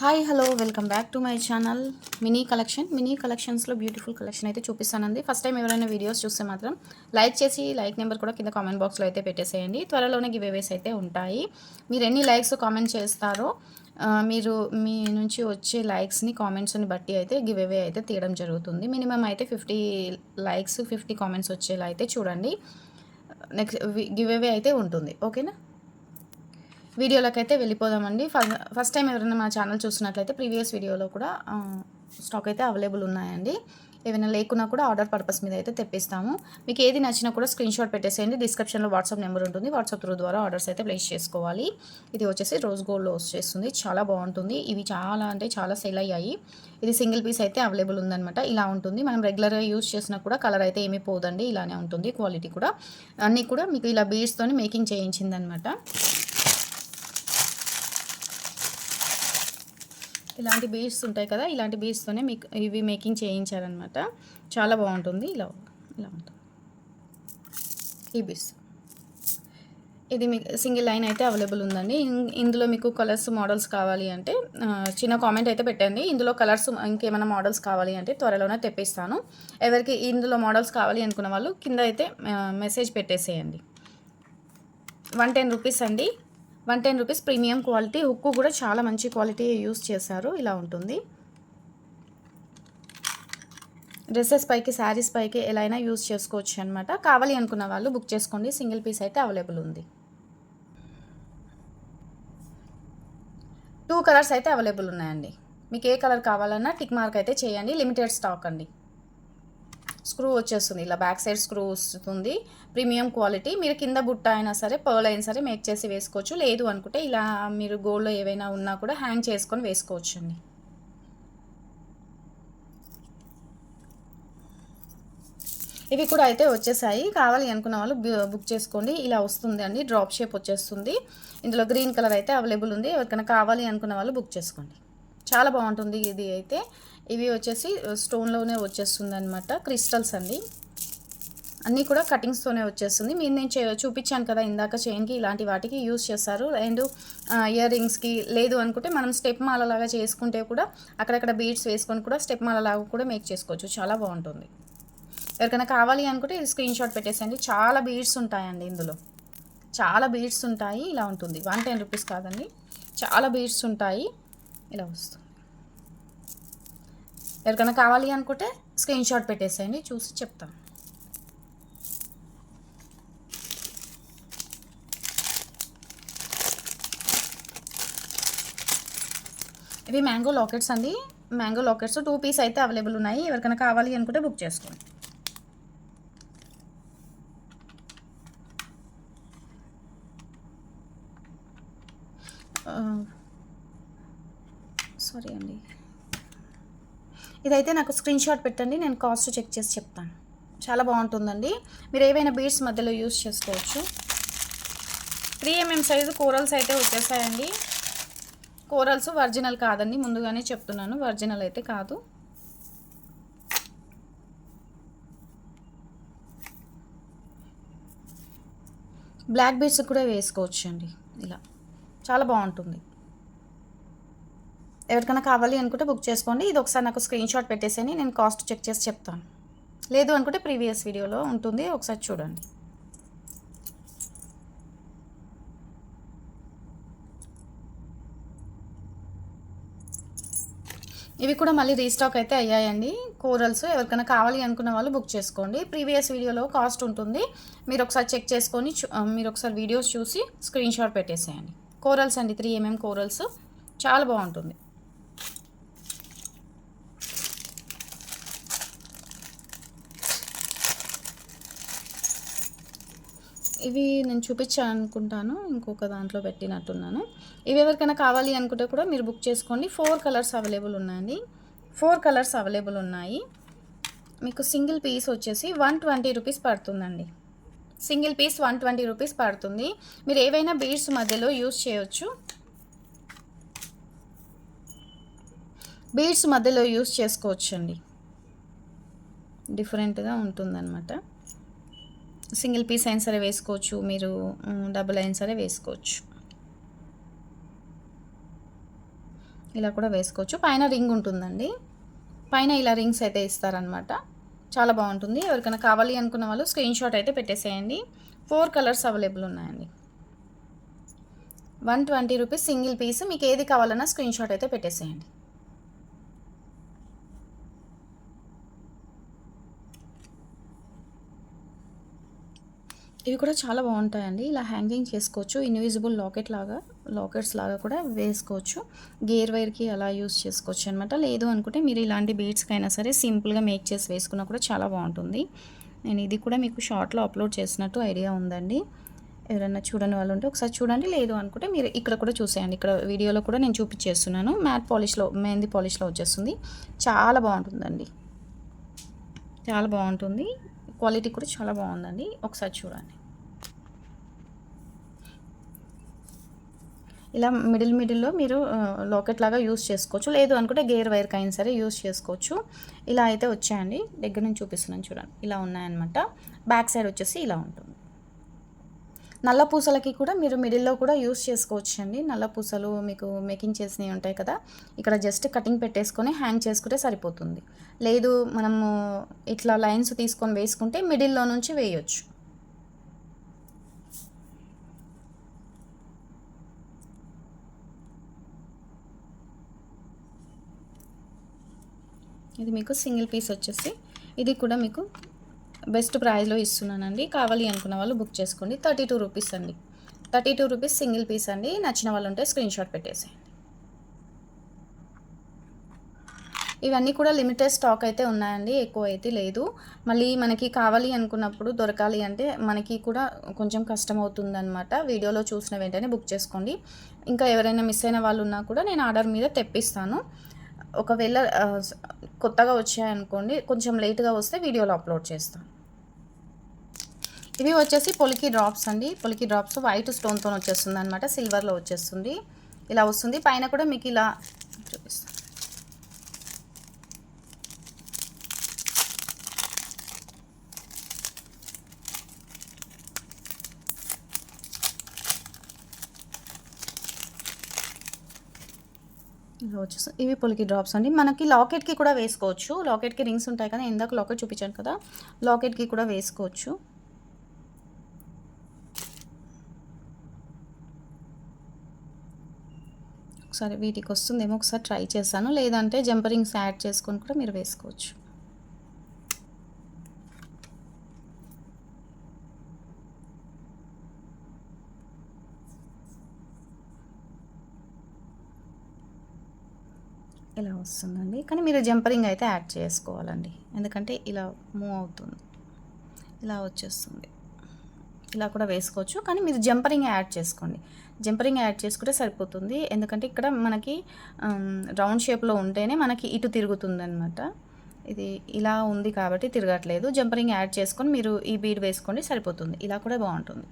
Hi hello welcome back to my channel mini collection mini కలెక్షన్స్లో beautiful collection అయితే చూపిస్తానండి. First time ఎవరైనా videos చూస్తే మాత్రం లైక్ చేసి లైక్ నెంబర్ కూడా కింద కామెంట్ బాక్స్లో అయితే పెట్టేసేయండి. త్వరలోనే గివేవేస్ అయితే ఉంటాయి. మీరు ఎన్ని లైక్స్ కామెంట్ చేస్తారో మీరు మీ నుంచి వచ్చే లైక్స్ని కామెంట్స్ని బట్టి అయితే గివేవే అయితే తీయడం జరుగుతుంది. మినిమం అయితే ఫిఫ్టీ లైక్స్ ఫిఫ్టీ కామెంట్స్ వచ్చేలా అయితే చూడండి. నెక్స్ట్ గివేవే అయితే ఉంటుంది. ఓకేనా వీడియోలోకి అయితే వెళ్ళిపోదామండి. ఫస్ట్ ఫస్ట్ టైం ఎవరైనా మా ఛానల్ చూస్తున్నట్లయితే ప్రీవియస్ వీడియోలో కూడా స్టాక్ అయితే అవైలబుల్ ఉన్నాయండి. ఏమైనా లేకున్నా కూడా ఆర్డర్ పర్పస్ మీద అయితే తెప్పిస్తాము. మీకు ఏది నచ్చినా కూడా స్క్రీన్ షాట్ పెట్టేసేయండి. డిస్క్రిప్షన్లో వాట్సాప్ నెంబర్ ఉంటుంది. వాట్సాప్ త్రూ ద్వారా ఆర్డర్స్ అయితే ప్లేస్ చేసుకోవాలి. ఇది వచ్చేసి రోజ్ గోల్డ్లో వచ్చేస్తుంది చాలా బాగుంటుంది. ఇవి చాలా అంటే చాలా సేల్ అయ్యాయి. ఇది సింగిల్ పీస్ అయితే అవైలబుల్ ఉందనమాట ఇలా ఉంటుంది. మనం రెగ్యులర్గా యూజ్ చేసినా కూడా కలర్ అయితే ఏమీ పోదండి. ఇలానే ఉంటుంది క్వాలిటీ కూడా. అన్నీ కూడా మీకు ఇలా బీడ్స్తో మేకింగ్ చేయించిందనమాట ఇలాంటి బీడ్స్ ఉంటాయి కదా ఇలాంటి బీడ్స్తోనే మీకు ఇవి మేకింగ్ చేయించారనమాట చాలా బాగుంటుంది. ఇలా ఇలా ఉంటుంది. ఈ బీడ్స్. ఇది మీకు సింగిల్ లైన్ అయితే అవైలబుల్ ఉందండి. ఇందులో మీకు కలర్స్ మోడల్స్ కావాలి అంటే చిన్న కామెంట్ అయితే పెట్టండి. ఇందులో కలర్స్ ఇంకేమైనా మోడల్స్ కావాలి అంటే త్వరలోనే తెప్పిస్తాను. ఎవరికి ఇందులో మోడల్స్ కావాలి అనుకున్న వాళ్ళు కింద అయితే మెసేజ్ పెట్టేసేయండి. వన్ టెన్ రూపీస్ అండి. One ten rupees premium quality ఉక్కు కూడా చాలా మంచి క్వాలిటీ యూస్ చేశారు. ఇలా ఉంటుంది. డ్రెస్సెస్ పైకి శారీస్ పైకి ఎలా అయినా యూస్ చేసుకోవచ్చు అనమాట కావాలి అనుకున్న వాళ్ళు బుక్ చేసుకోండి. సింగిల్ పీస్ అయితే అవైలబుల్ ఉంది. టూ కలర్స్ అయితే అవైలబుల్ ఉన్నాయండి. మీకు ఏ కలర్ కావాలన్నా టిక్ మార్క్ అయితే చేయండి. లిమిటెడ్ స్టాక్ అండి. స్క్రూ వచ్చేస్తుంది. ఇలా బ్యాక్ సైడ్ స్క్రూ వస్తుంది. Premium quality. మీరు కింద బుట్ట అయినా సరే పర్ల్ అయినా సరే మేక్ చేసి వేసుకోవచ్చు. లేదు అనుకుంటే ఇలా మీరు గోల్డ్లో ఏవైనా ఉన్నా కూడా హ్యాంగ్ చేసుకొని వేసుకోవచ్చు అండి ఇవి కూడా అయితే వచ్చేసాయి. కావాలి అనుకున్న వాళ్ళు బుక్ చేసుకోండి. ఇలా వస్తుంది అండి. డ్రాప్ షేప్ వచ్చేస్తుంది. ఇందులో గ్రీన్ కలర్ అయితే అవైలబుల్ ఉంది. ఎవరికైనా కావాలి అనుకున్న వాళ్ళు బుక్ చేసుకోండి. చాలా బాగుంటుంది ఇది అయితే. ఇవి వచ్చేసి స్టోన్లోనే వచ్చేస్తుంది అనమాట క్రిస్టల్స్ అండి. అన్నీ కూడా కటింగ్స్తోనే వచ్చేస్తుంది. మీరు నేను చే చూపించాను కదా ఇందాక చైన్కి ఇలాంటి వాటికి యూస్ చేస్తారు. అండ్ ఇయర్ రింగ్స్కి లేదు అనుకుంటే మనం స్టెప్ మాల లాగా చేసుకుంటే కూడా అక్కడక్కడ బీడ్స్ వేసుకొని కూడా స్టెప్ మాలలాగా కూడా మేక్ చేసుకోవచ్చు. చాలా బాగుంటుంది. ఎవరికైనా కావాలి అనుకుంటే ఇది స్క్రీన్ షాట్ పెట్టేసండి చాలా బీడ్స్ ఉంటాయండి ఇందులో. చాలా బీడ్స్ ఉంటాయి. ఇలా ఉంటుంది. వన్ టెన్ రూపీస్ కాదండి. చాలా బీడ్స్ ఉంటాయి. ఇలా వస్తుంది. ఎవరికైనా కావాలి అనుకుంటే స్క్రీన్ షాట్ పెట్టేసేయండి చూసి చెప్తాం. ఇవి మ్యాంగో లాకెట్స్ అండి. మ్యాంగో లాకెట్స్ టూ పీస్ అయితే అవైలబుల్ ఉన్నాయి. ఎవరికైనా కావాలి అనుకుంటే బుక్ చేసుకోండి సారీ అండి ఇదైతే నాకు స్క్రీన్ షాట్ పెట్టండి నేను కాస్ట్ చెక్ చేసి చెప్తాను. చాలా బాగుంటుందండి. మీరు ఏవైనా బీడ్స్ మధ్యలో యూస్ చేసుకోవచ్చు. త్రీ ఎంఎం సైజు కూరల్స్ అయితే వచ్చేసాయండి. కోరల్స్ ఒరిజినల్ కాదండి ముందుగానే చెప్తున్నాను. ఒరిజినల్ అయితే కాదు. బ్లాక్ బీడ్స్ కూడా వేసుకోవచ్చు అండి ఇలా. చాలా బాగుంటుంది. ఎవరికైనా కావాలి అనుకుంటే బుక్ చేసుకోండి. ఇది ఒకసారి నాకు స్క్రీన్ షాట్ పెట్టేసేని నేను కాస్ట్ చెక్ చేసి చెప్తాను. లేదు అనుకుంటే ప్రీవియస్ వీడియోలో ఉంటుంది. ఒకసారి చూడండి. ఇవి కూడా మళ్ళీ రీస్టాక్ అయితే అయ్యాయండి. కోరల్స్ ఎవరికైనా కావాలి అనుకున్న వాళ్ళు బుక్ చేసుకోండి. ప్రీవియస్ వీడియోలో కాస్ట్ ఉంటుంది. మీరు ఒకసారి చెక్ చేసుకొని చూ- మీరు ఒకసారి వీడియోస్ చూసి స్క్రీన్ షాట్ పెట్టేసేయండి. కోరల్స్ అండి. Three mm corals. చాలా బాగుంటుంది. ఇవి నేను చూపించాను అనుకుంటాను ఇంకొక దాంట్లో పెట్టినట్టున్నాను. ఇవి ఎవరికైనా కావాలి అనుకుంటే కూడా మీరు బుక్ చేసుకోండి. ఫోర్ కలర్స్ అవైలబుల్ ఉన్నాయండి. ఫోర్ కలర్స్ అవైలబుల్ ఉన్నాయి. మీకు సింగిల్ పీస్ వచ్చేసి వన్ ట్వంటీ రూపీస్ పడుతుందండి. Single piece one twenty rupees పడుతుంది. మీరు ఏవైనా బీడ్స్ మధ్యలో యూస్ చేయొచ్చు. బీడ్స్ మధ్యలో యూస్ చేసుకోవచ్చండి. డిఫరెంట్గా ఉంటుందన్నమాట. సింగిల్ పీస్ అయినా సరే వేసుకోవచ్చు. మీరు డబుల్ అయినా సరే వేసుకోవచ్చు. ఇలా కూడా వేసుకోవచ్చు. పైన రింగ్ ఉంటుందండి. పైన ఇలా రింగ్స్ అయితే ఇస్తారనమాట చాలా బాగుంటుంది. ఎవరికైనా కావాలి అనుకున్న వాళ్ళు స్క్రీన్ షాట్ అయితే పెట్టేసేయండి. ఫోర్ కలర్స్ అవైలబుల్ ఉన్నాయండి. One twenty rupees single piece. మీకు ఏది కావాలన్నా స్క్రీన్ షాట్ అయితే పెట్టేసేయండి. ఇవి కూడా చాలా బాగుంటాయండి. ఇలా హ్యాంగింగ్ చేసుకోవచ్చు. ఇన్విజిబుల్ లాకెట్ లాగా లాకెట్స్ లాగా కూడా వేసుకోవచ్చు. గేర్ వైర్కి అలా యూస్ చేసుకోవచ్చు అనమాట లేదు అనుకుంటే మీరు ఇలాంటి బీడ్స్కైనా అయినా సరే సింపుల్గా మేక్ చేసి వేసుకున్నా కూడా చాలా బాగుంటుంది. నేను ఇది కూడా మీకు షార్ట్లో అప్లోడ్ చేసినట్టు ఐడియా ఉందండి. ఎవరైనా చూడని వాళ్ళు ఉంటే ఒకసారి చూడండి. లేదు అనుకుంటే మీరు ఇక్కడ కూడా చూసేయండి. ఇక్కడ వీడియోలో కూడా నేను చూపించేస్తున్నాను. మ్యాట్ పాలిష్లో మెహందీ పాలిష్లో వచ్చేస్తుంది. చాలా బాగుంటుందండి. చాలా బాగుంటుంది. క్వాలిటీ కూడా చాలా బాగుందండి. ఒకసారి చూడండి. ఇలా మిడిల్ మిడిల్లో మీరు లాకెట్ లాగా యూస్ చేసుకోవచ్చు. లేదు అనుకుంటే గేర్ వైర్ కైన సరే యూస్ చేసుకోవచ్చు. ఇలా అయితే వచ్చాయండి. దగ్గర నుంచి చూపిస్తున్నాను చూడండి. ఇలా ఉన్నాయన్నమాట. బ్యాక్ సైడ్ వచ్చేసి ఇలా ఉంటుంది. నల్ల పూసలకి కూడా మీరు మిడిల్లో కూడా యూస్ చేసుకోవచ్చు అండి నల్ల పూసలు మీకు మేకింగ్ చేసినవి ఉంటాయి కదా ఇక్కడ జస్ట్ కటింగ్ పెట్టేసుకొని హ్యాంగ్ చేసుకుంటే సరిపోతుంది. లేదు మనము ఇట్లా లైన్స్ తీసుకొని వేసుకుంటే మిడిల్లో నుంచి వేయొచ్చు. ఇది మీకు సింగిల్ పీస్ వచ్చేసి ఇది కూడా మీకు బెస్ట్ ప్రైస్లో ఇస్తున్నానండి. కావాలి అనుకున్న వాళ్ళు బుక్ చేసుకోండి. థర్టీ టూ రూపీస్ అండి. Thirty two rupees single piece అండి. నచ్చిన వాళ్ళు ఉంటే స్క్రీన్ షాట్ పెట్టేసేయండి. ఇవన్నీ కూడా లిమిటెడ్ స్టాక్ అయితే ఉన్నాయండి. ఎక్కువ అయితే లేదు. మళ్ళీ మనకి కావాలి అనుకున్నప్పుడు దొరకాలి అంటే మనకి కూడా కొంచెం కష్టం అవుతుందన్నమాట. వీడియోలో చూసిన వెంటనే బుక్ చేసుకోండి. ఇంకా ఎవరైనా మిస్ అయిన వాళ్ళు ఉన్నా కూడా నేను ఆర్డర్ మీద తెప్పిస్తాను. ఒకవేళ కొత్తగా వచ్చాయనుకోండి కొంచెం లేట్గా వస్తే వీడియోలో అప్లోడ్ చేస్తాను. ఇవి వచ్చేసి పొలికి డ్రాప్స్ అండి. పొలికి డ్రాప్స్ వైట్ స్టోన్తో వచ్చేస్తుంది అనమాట సిల్వర్లో వచ్చేస్తుంది. ఇలా వస్తుంది. పైన కూడా మీకు ఇలా చూపిస్తాను ఇలా ఇవి పొలికి డ్రాప్స్ అండి. మనకి లాకెట్కి కూడా వేసుకోవచ్చు. లాకెట్కి రింగ్స్ ఉంటాయి కదా ఇందాక లాకెట్ చూపించాను కదా. లాకెట్కి కూడా వేసుకోవచ్చు. ఒకసారి వీటికి వస్తుందేమో ఒకసారి ట్రై చేస్తాను లేదంటే జంపరింగ్స్ యాడ్ చేసుకొని కూడా మీరు వేసుకోవచ్చు. ఇలా వస్తుందండి. కానీ మీరు జంపరింగ్ అయితే యాడ్ చేసుకోవాలండి. ఎందుకంటే ఇలా మూవ్ అవుతుంది. ఇలా వచ్చేస్తుంది. ఇలా కూడా వేసుకోవచ్చు. కానీ మీరు జంపరింగ్ యాడ్ చేసుకోండి. జంపరింగ్ యాడ్ చేసుకుంటే సరిపోతుంది. ఎందుకంటే ఇక్కడ మనకి రౌండ్ షేప్లో ఉంటేనే మనకి ఇటు తిరుగుతుంది అనమాట ఇది ఇలా ఉంది కాబట్టి తిరగట్లేదు. జంపరింగ్ యాడ్ చేసుకొని మీరు ఈ బీడ్ వేసుకోండి సరిపోతుంది. ఇలా కూడా బాగుంటుంది.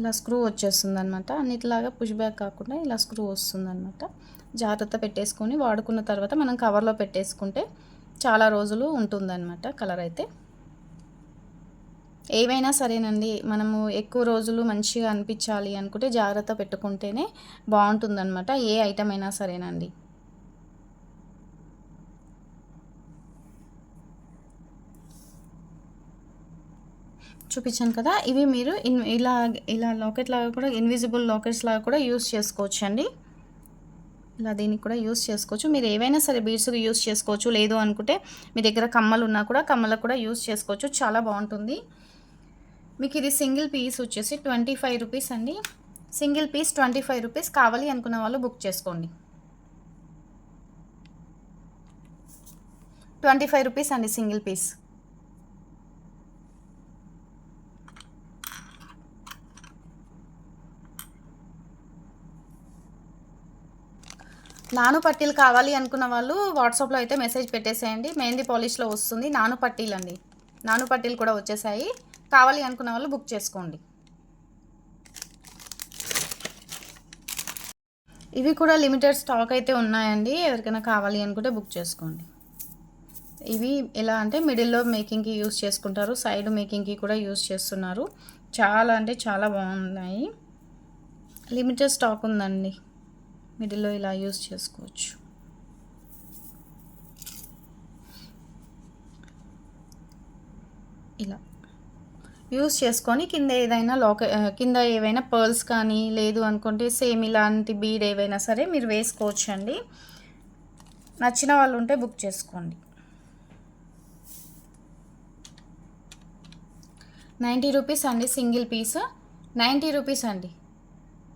ఇలా స్క్రూ వచ్చేస్తుంది అనమాట అన్నిటిలాగా పుష్ బ్యాక్ కాకుండా ఇలా స్క్రూ వస్తుంది అనమాట జాగ్రత్త పెట్టేసుకొని వాడుకున్న తర్వాత మనం కవర్లో పెట్టేసుకుంటే చాలా రోజులు ఉంటుందన్నమాట కలర్ అయితే. ఏవైనా సరేనండి మనము ఎక్కువ రోజులు మంచిగా అనిపించాలి అనుకుంటే జాగ్రత్త పెట్టుకుంటేనే బాగుంటుందన్నమాట ఏ ఐటమ్ అయినా సరేనండి. చూపించాను కదా ఇవి మీరు ఇన్ ఇలా ఇలా లాకెట్ లాగా కూడా ఇన్విజిబుల్ లాకెట్స్ లాగా కూడా యూస్ చేసుకోవచ్చండి. ఇలా దీనికి కూడా యూస్ చేసుకోవచ్చు. మీరు ఏవైనా సరే బీడ్స్ యూస్ చేసుకోవచ్చు. లేదు అనుకుంటే మీ దగ్గర కమ్మలు ఉన్నా కూడా కమ్మలకు కూడా యూస్ చేసుకోవచ్చు. చాలా బాగుంటుంది. మీకు ఇది సింగిల్ పీస్ వచ్చేసి ట్వంటీ ఫైవ్ రూపీస్ అండి. Single piece twenty five rupees కావాలి అనుకున్న వాళ్ళు బుక్ చేసుకోండి. ట్వంటీ ఫైవ్ రూపీస్ అండి సింగిల్ పీస్. నాను పట్టీలు కావాలి అనుకున్న వాళ్ళు వాట్సాప్లో అయితే మెసేజ్ పెట్టేసేయండి. మెహందీ పాలిష్లో వస్తుంది. నాను పట్టీలు అండి నాను పట్టీలు కూడా వచ్చేసాయి. కావాలి అనుకున్న వాళ్ళు బుక్ చేసుకోండి. ఇవి కూడా లిమిటెడ్ స్టాక్ అయితే ఉన్నాయండి. ఎవరికైనా కావాలి అనుకుంటే బుక్ చేసుకోండి. ఇవి ఎలా అంటే మిడిల్లో మేకింగ్కి యూస్ చేసుకుంటారు. సైడ్ మేకింగ్కి కూడా యూస్ చేస్తున్నారు. చాలా అంటే చాలా బాగున్నాయి. లిమిటెడ్ స్టాక్ ఉందండి. మిడిల్లో ఇలా యూజ్ చేసుకోవచ్చు. ఇలా. యూస్ చేసుకొని కింద ఏదైనా లోక కింద ఏవైనా పర్ల్స్ కానీ లేదు అనుకుంటే సేమ్ ఇలాంటి బీడ్ ఏవైనా సరే మీరు వేసుకోవచ్చు అండి నచ్చిన వాళ్ళు ఉంటే బుక్ చేసుకోండి. నైంటీ రూపీస్ అండి సింగిల్ పీస్. నైంటీ రూపీస్ అండి.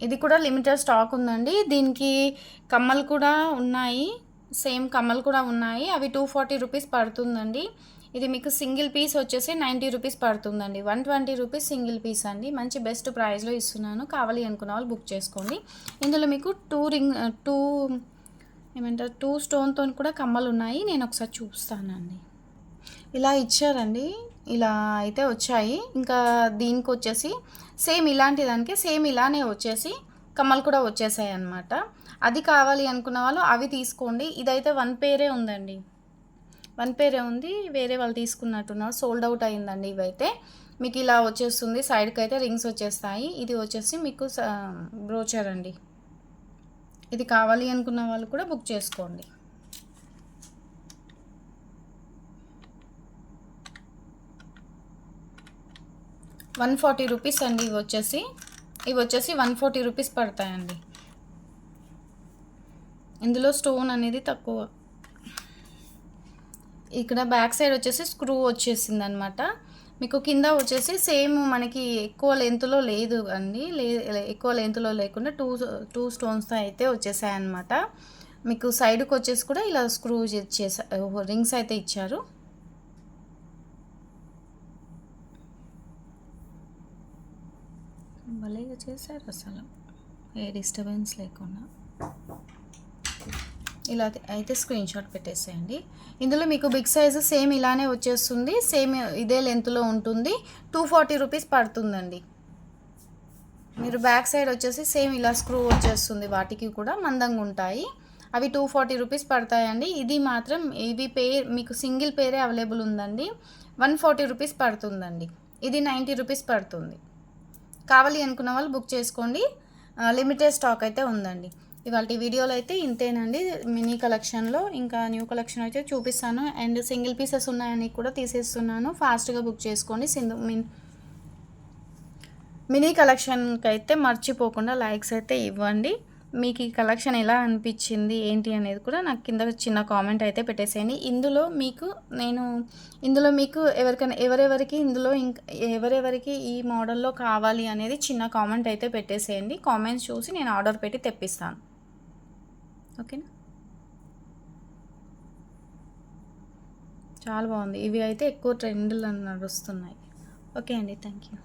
ఇది కూడా లిమిటెడ్ స్టాక్ ఉందండి. దీనికి కమ్మలు కూడా ఉన్నాయి. సేమ్ కమ్మలు కూడా ఉన్నాయి. అవి టూ ఫార్టీ రూపీస్ పడుతుందండి. ఇది మీకు సింగిల్ పీస్ వచ్చేసి నైంటీ రూపీస్ పడుతుందండి. One twenty rupees single piece అండి. మంచి బెస్ట్ ప్రైస్లో ఇస్తున్నాను. కావాలి అనుకున్న వాళ్ళు బుక్ చేసుకోండి. ఇందులో మీకు టూ రింగ్ టూ ఏమంటారు? టూ స్టోన్తో కూడా కమ్మలు ఉన్నాయి. నేను ఒకసారి చూస్తానండి. ఇలా ఇచ్చారండి. ఇలా అయితే వచ్చాయి. ఇంకా దీనికి వచ్చేసి సేమ్ ఇలాంటి దానికి సేమ్ ఇలానే వచ్చేసి కమ్మలు కూడా వచ్చేసాయి అనమాట అది కావాలి అనుకున్న వాళ్ళు అవి తీసుకోండి. ఇదైతే వన్ పేరే ఉందండి. వన్ పేరే ఉంది వేరే వాళ్ళు తీసుకున్నట్టున్నారు. సోల్డ్ అవుట్ అయిందండి ఇవైతే. మీకు ఇలా వచ్చేస్తుంది. సైడ్కి అయితే రింగ్స్ వచ్చేస్తాయి. ఇది వచ్చేసి మీకు బ్రోచర్ అండి. ఇది కావాలి అనుకున్న వాళ్ళు కూడా బుక్ చేసుకోండి. వన్ ఫార్టీ రూపీస్ అండి ఇవి వచ్చేసి. ఇవి వచ్చేసి వన్ ఫార్టీ రూపీస్ పడతాయండి. ఇందులో స్టోన్ అనేది తక్కువ. ఇక్కడ బ్యాక్ సైడ్ వచ్చేసి స్క్రూ వచ్చేసింది అనమాట మీకు కింద వచ్చేసి సేమ్ మనకి ఎక్కువ లెంత్లో లేదు అండి. లే ఎక్కువ లెంత్లో లేకుండా టూ టూ స్టోన్స్తో అయితే వచ్చేసాయి అనమాట మీకు సైడ్కి వచ్చేసి కూడా ఇలా స్క్రూ చేసా రింగ్స్ అయితే ఇచ్చారు. భలేగా చేశారు అసలు. ఏ డిస్టర్బెన్స్ లేకుండా. ఇలా అయితే స్క్రీన్ షాట్ పెట్టేసేయండి. ఇందులో మీకు బిగ్ సైజు సేమ్ ఇలానే వచ్చేస్తుంది. సేమ్ ఇదే లెంత్లో ఉంటుంది. టూ ఫార్టీ రూపీస్ పడుతుందండి. మీరు బ్యాక్ సైడ్ వచ్చేసి సేమ్ ఇలా స్క్రూ వచ్చేస్తుంది. వాటికి కూడా మందంగా ఉంటాయి. అవి టూ ఫార్టీ రూపీస్ పడతాయండి. ఇది మాత్రం ఇవి పేర్ మీకు సింగిల్ పేరే అవైలబుల్ ఉందండి. వన్ ఫార్టీ రూపీస్ పడుతుందండి. ఇది నైంటీ రూపీస్ పడుతుంది. కావాలి అనుకున్న వాళ్ళు బుక్ చేసుకోండి. లిమిటెడ్ స్టాక్ అయితే ఉందండి. ఇవాళ వీడియోలో అయితే ఇంతేనండి. మినీ కలెక్షన్లో ఇంకా న్యూ కలెక్షన్ అయితే చూపిస్తాను. అండ్ సింగిల్ పీసెస్ ఉన్నాయని కూడా తీసేస్తున్నాను. ఫాస్ట్గా బుక్ చేసుకోండి. సింధు మిన్ మినీ కలెక్షన్కి అయితే మర్చిపోకుండా లైక్స్ అయితే ఇవ్వండి. మీకు ఈ కలెక్షన్ ఎలా అనిపించింది ఏంటి అనేది కూడా నాకు కింద చిన్న కామెంట్ అయితే పెట్టేసేయండి. ఇందులో మీకు నేను ఇందులో మీకు ఎవరికైనా ఎవరెవరికి ఇందులో ఇంకా ఎవరెవరికి ఈ మోడల్లో కావాలి అనేది చిన్న కామెంట్ అయితే పెట్టేసేయండి. కామెంట్స్ చూసి నేను ఆర్డర్ పెట్టి తెప్పిస్తాను. ఓకేనా? చాలా బాగుంది. ఇవి అయితే ఎక్కువ ట్రెండ్లు నడుస్తున్నాయి. ఓకే అండి. Thank you